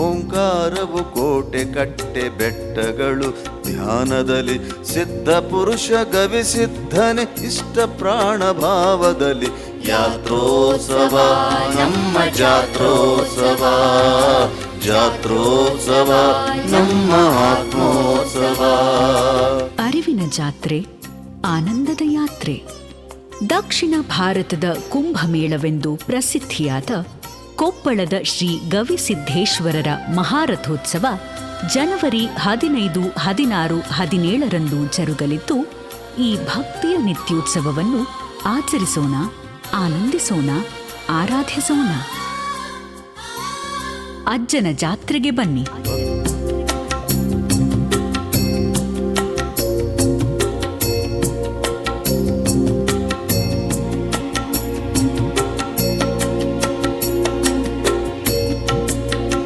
ಓಂಕಾರವು ಕೋಟೆ ಕಟ್ಟೆ ಬೆಟ್ಟಗಳು, ಧ್ಯಾನದಲ್ಲಿ ಸಿದ್ಧ ಪುರುಷ ಗವಿ ಸಿದ್ಧನೆ ಇಷ್ಟ ಪ್ರಾಣ ಭಾವದಲ್ಲಿ ಯಾತ್ರೋತ್ಸವ, ನಮ್ಮ ಜಾತ್ರೋತ್ಸವ ಜಾತ್ರೋತ್ಸವ, ನಮ್ಮ ಆತ್ಮೋತ್ಸವ. ಅರಿವಿನ ಜಾತ್ರೆ, ಆನಂದದ ಯಾತ್ರೆ. ದಕ್ಷಿಣ ಭಾರತದ ಕುಂಭಮೇಳವೆಂದು ಪ್ರಸಿದ್ಧಿಯಾದ ಕೊಪ್ಪಳದ ಶ್ರೀ ಗವಿಸಿದ್ದೇಶ್ವರರ ಮಹಾರಥೋತ್ಸವ ಜನವರಿ ಹದಿನೈದು, ಹದಿನಾರು, ಹದಿನೇಳರಂದು ಜರುಗಲಿದ್ದು, ಈ ಭಕ್ತಿಯ ನಿತ್ಯೋತ್ಸವವನ್ನು ಆಚರಿಸೋಣ, ಆನಂದಿಸೋಣ, ಆರಾಧಿಸೋಣ. ಅಜ್ಜನ ಜಾತ್ರೆಗೆ ಬನ್ನಿ.